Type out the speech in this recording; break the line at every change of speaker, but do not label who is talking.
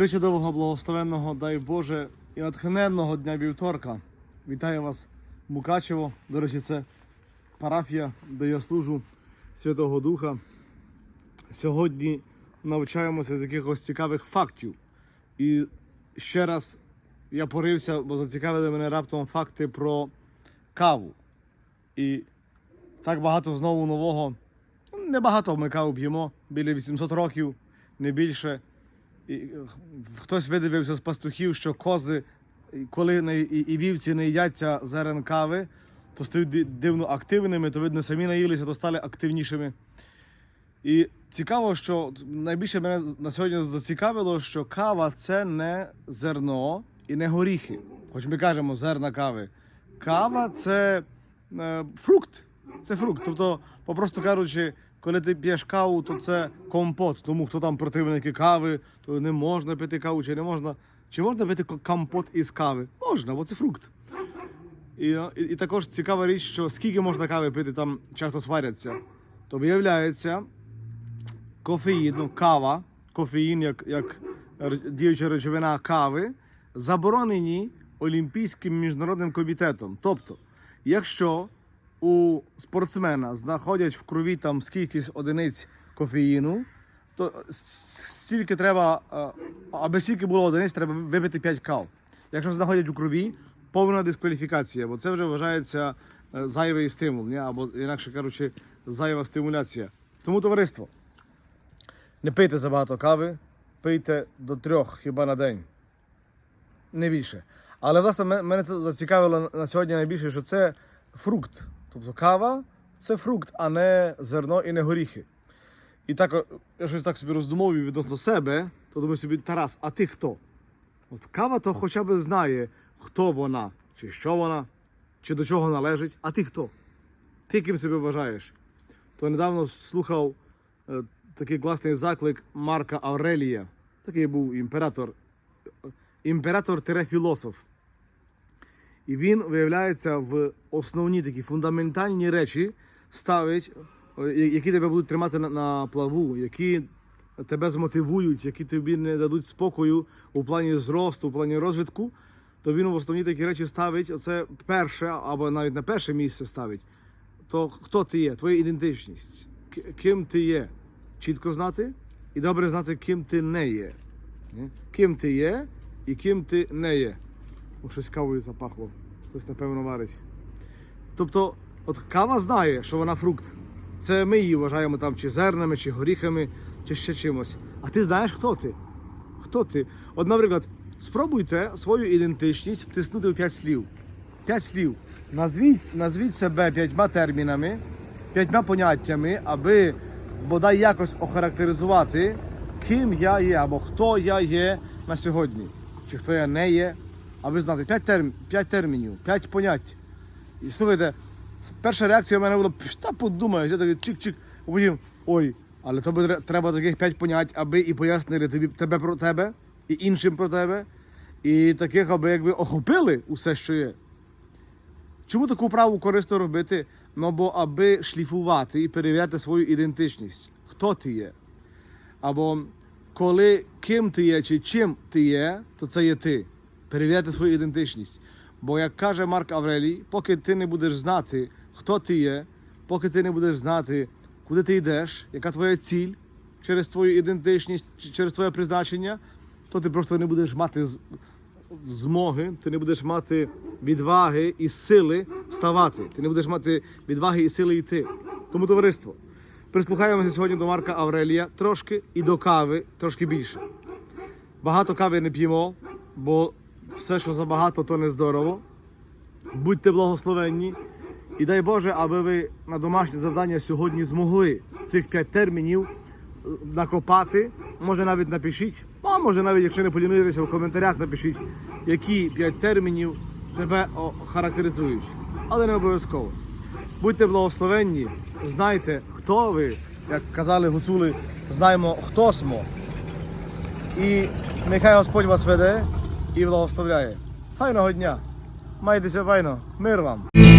Причудового, благословенного, дай Боже, і натхненного дня вівторка. Вітаю вас, Мукачево. До речі, це парафія, де я служу Святого Духа. Сьогодні навчаємося з якихось цікавих фактів. І ще раз я порився, бо зацікавили мене раптом факти про каву. І так багато знову нового. Небагато ми каву п'ємо, біля 800 років, не більше. Е, хтось видивився з пастухів, що кози, коли не, і, і вівці не їдяться зерен кави, то стають дивно активними, то видно, самі наїлися, то стали активнішими. І цікаво, що найбільше мене на сьогодні зацікавило, що кава це не зерно і не горіхи. Хоч ми кажемо зерна кави. Кава це е, фрукт. Це фрукт. Тобто, попросту кажучи, коли ти п'єш каву, то це компот. Тому хто там противники кави, то не можна пити каву, чи не можна. Чи можна пити компот із кави? Можна, бо це фрукт. І, і, і також цікава річ, що скільки можна кави пити, там часто сваряться. То виявляється, кофеїн, ну, кава, кофеїн як, як діюча речовина кави, заборонені Олімпійським міжнародним комітетом. Тобто, якщо у спортсмена знаходять в крові там скількись одиниць кофеїну, то стільки треба, е, аби стільки було одиниць, треба випити 5 кав. Якщо знаходять у крові, повна дискваліфікація, бо це вже вважається е, зайвий стимул, ні? або інакше кажучи, зайва стимуляція. Тому товариство, не пийте забагато кави, пийте до трьох хіба на день. Не більше. Але власне мене це зацікавило на сьогодні найбільше, що це фрукт. Тобто кава це фрукт, а не зерно і не горіхи. І так, я щось так собі роздумовую відносно себе, то думаю собі, Тарас, а ти хто? От кава то хоча б знає, хто вона, чи що вона, чи до чого належить. А ти хто? Ти ким себе вважаєш? То недавно слухав е, такий класний заклик Марка Аврелія. Такий був імператор, імператор-філософ. І він, виявляється, в основні такі фундаментальні речі ставить, які тебе будуть тримати на, на плаву, які тебе змотивують, які тобі не дадуть спокою у плані зросту, у плані розвитку, то він в основні такі речі ставить. Оце перше, або навіть на перше місце ставить. То хто ти є, твоя ідентичність, ким ти є. Чітко знати і добре знати, ким ти не є. Ким ти є і ким ти не є. Щось кавою запахло. Хтось, напевно, варить. Тобто, от кава знає, що вона фрукт. Це ми її вважаємо там чи зернами, чи горіхами, чи ще чимось. А ти знаєш, хто ти? Хто ти? От, наприклад, спробуйте свою ідентичність втиснути у п'ять слів. П'ять слів. Назвіть, назвіть себе п'ятьма термінами, п'ятьма поняттями, аби бодай якось охарактеризувати, ким я є або хто я є на сьогодні, чи хто я не є, аби знати п'ять, терм, п'ять термінів, п'ять понять. І слухайте, перша реакція в мене була, «Пш, та подумай, я такий чик-чик, а потім, ой, але тобі треба таких п'ять понять, аби і пояснили тобі тебе про тебе, і іншим про тебе, і таких, аби якби охопили усе, що є. Чому таку праву корисно робити? Ну бо аби шліфувати і перевіряти свою ідентичність. Хто ти є? Або коли ким ти є чи чим ти є, то це є ти. Перевіряти свою ідентичність. Бо, як каже Марк Аврелій, поки ти не будеш знати, хто ти є, поки ти не будеш знати, куди ти йдеш, яка твоя ціль через твою ідентичність, через твоє призначення, то ти просто не будеш мати змоги, ти не будеш мати відваги і сили вставати. Ти не будеш мати відваги і сили йти. Тому товариство, прислухаємося сьогодні до Марка Аврелія трошки і до кави трошки більше. Багато кави не п'ємо, бо все, що забагато, то не здорово. Будьте благословенні. І дай Боже, аби ви на домашнє завдання сьогодні змогли цих п'ять термінів е, накопати. Може навіть напишіть, а може навіть, якщо не полінуєтеся, в коментарях напишіть, які п'ять термінів тебе характеризують. Але не обов'язково. Будьте благословенні, знайте, хто ви, як казали гуцули, знаємо, хто смо. І нехай Господь вас веде і благословляє. Файного дня! Майтеся файно, мир вам!